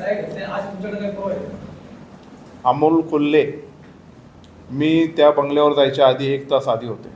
आज तुमच्याकडे आहे अमोल कोल्हे मी त्या बंगल्यावर जायच्या आधी एक तास आधी होते.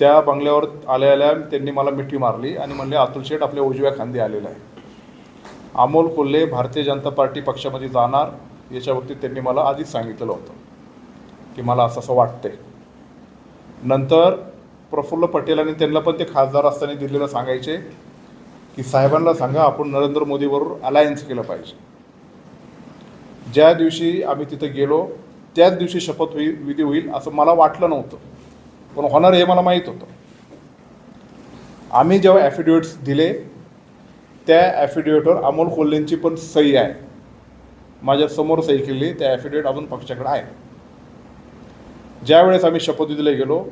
त्या बंगल्यावर आल्या आल्या त्यांनी मला मिठी मारली आणि म्हणले अतुल शेठ आपल्या उजव्या खांदी आलेला आहे. अमोल कोल्हे भारतीय जनता पार्टी पक्षामध्ये जाणार याच्यावरती त्यांनी मला आधीच सांगितलेलं होतं की मला असं असं वाटतंय. नंतर प्रफुल्ल पटेल आणि त्यांना पण ते खासदार असताना दिल्लीला सांगायचे की साहेबांना सांगा आपण नरेंद्र मोदीबरोबर अलायन्स केलं पाहिजे. ज्या दिवशी आम्ही तिथं गेलो त्याच दिवशी शपथ होईल विधी होईल असं मला वाटलं नव्हतं. पण होणार हे मला माहीत होतं. आम्ही जेव्हा ॲफिडेविट्स दिले त्या ॲफिडेविटवर अमोल कोल्हेंची पण सही आहे. माझ्यासमोर सही केली त्या ॲफिडेविट अजून पक्षाकडे आहे. ज्यावेळेस आम्ही शपथविधीला गेलो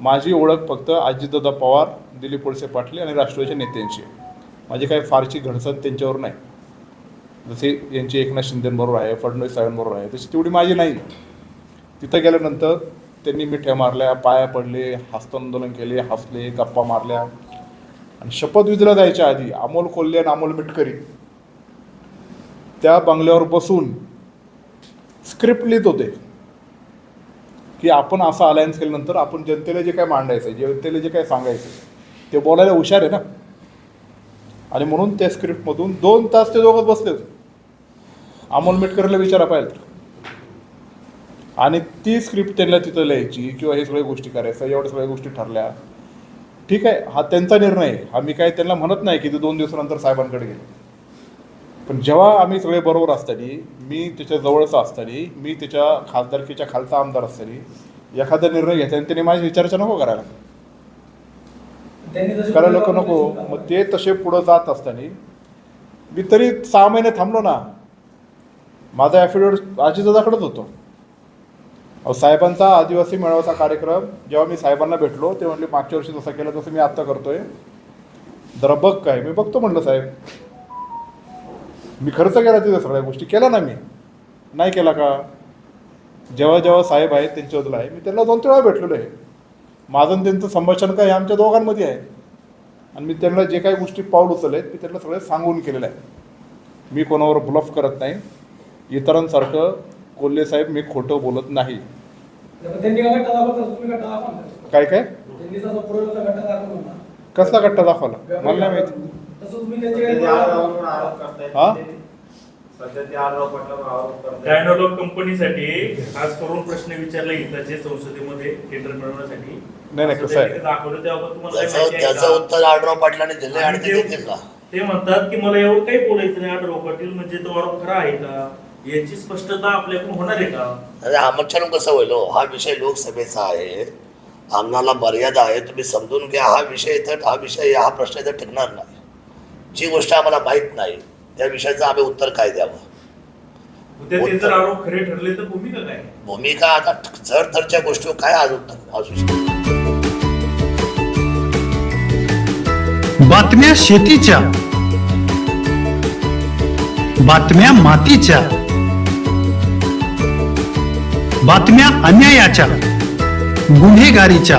माझी ओळख फक्त अजितदादा पवार दिलीप वळसे पाटील आणि राष्ट्रवादीच्या नेत्यांची. आहे. माझी काही फारशी घडसण त्यांच्यावर नाही. जसे यांची एकनाथ शिंदेबरोबर आहे फडणवीस साहेबांबरोबर आहे तशी तेवढी माझी नाही. तिथं गेल्यानंतर त्यांनी मिठ्या मारल्या पाया पडले हस्तांदोलन केले हसले गप्पा मारल्या. आणि शपथविधीला जायच्या आधी अमोल कोल्हे आणि अमोल मिटकरी त्या बंगल्यावर बसून स्क्रिप्ट लिहित होते. की आपण असा अलायन्स केल्यानंतर आपण जनतेला जे काय मांडायचं जनतेला जे काय सांगायचं ते बोलायला हुशार आहे ना? आणि म्हणून त्या स्क्रिप्टमधून दोन तास ते दोघंच बसले होते अमोल मेटकरला विचारा पाहिजे तर. आणि ती स्क्रिप्ट त्यांना तिथं लिहायची किंवा हे सगळ्या गोष्टी करायचं एवढ्या सगळ्या गोष्टी ठरल्या. ठीक आहे हा त्यांचा निर्णय आहे. हा मी काय त्यांना म्हणत नाही की ते दोन दिवसानंतर साहेबांकडे गेले. पण जेव्हा आम्ही सगळे बरोबर असताना मी त्याच्या जवळचा असताना मी त्याच्या खासदारकीच्या खालचा आमदार असताना एखादा निर्णय घेताना त्याने माझी विचारचा नको करायला. करायला भूमिका नको मग ते तसे पुढं जात असताना मी तरी सहा महिने थांबलो ना. माझा ॲफिडेविट अजितदादाकडेच होतो. अहो साहेबांचा आदिवासी मेळाव्याचा कार्यक्रम जेव्हा मी साहेबांना भेटलो ते म्हणले मागच्या वर्षी जसं केलं तसं मी आत्ता करतोय. जरा बघ काय. मी बघतो म्हणलं साहेब मी खर्च केला तिथं सगळ्या गोष्टी. केल्या ना मी. नाही केला का? जेव्हा जेव्हा साहेब आहेत त्यांच्याबद्दल आहे. मी त्यांना दोन तीन वेळा भेटलेलो आहे. माझं आणि त्यांचं संभाषण काय हे आमच्या दोघांमध्ये आहे. आणि मी त्यांना जे काही गोष्टी पाऊल उचलले आहेत मी त्यांना सगळे सांगून केलेलं आहे. मी कोणावर ब्लफ करत नाही. इतरांसारखं कोल्हे साहेब मी खोटं बोलत नाही. काय काय. कसला गट्टा दाखवला? मला नाही माहिती. हा? डायनोलॉग कंपनीसाठी खास करून प्रश्न विचारला हिताचे संसदेमध्ये टेंडर मिळवण्यासाठी. नाही, नाही, कसं आहे? असं ते दाखवलं तेव्हा तुम्हाला काही त्याचं माहिती आहे त्याचं का? उत्तर आढराव पाटलाने दिले आणि आणि ते ते- देतील ना. ते म्हणतात की मला एवढं काही बोलायचं नाही आढळराव पाटील म्हणजे तो आरोप खरा आहे का? याची स्पष्टता आपल्याकडून होणार आहे का? अरे आमच्याकडून कसं होईल हो? हा विषय लोकसभेचा आहे. आमनाला मर्यादा आहे तुम्ही समजून घ्या. हा विषय इथं हा विषय हा प्रश्न इथं टिकणार नाही. जी गोष्ट आम्हाला माहीत नाही त्या विषयाचं आम्ही उत्तर काय द्यावं? उद्या ते जर आरोप खरे ठरले तर भूमिका काय? भूमिका आता जर तरच्या गोष्टीवर काय अजून असू शकते बातम्या शेतीच्या. बातम्या मातीच्या. बातम्या अन्यायाच्या. गुन्हेगारीच्या.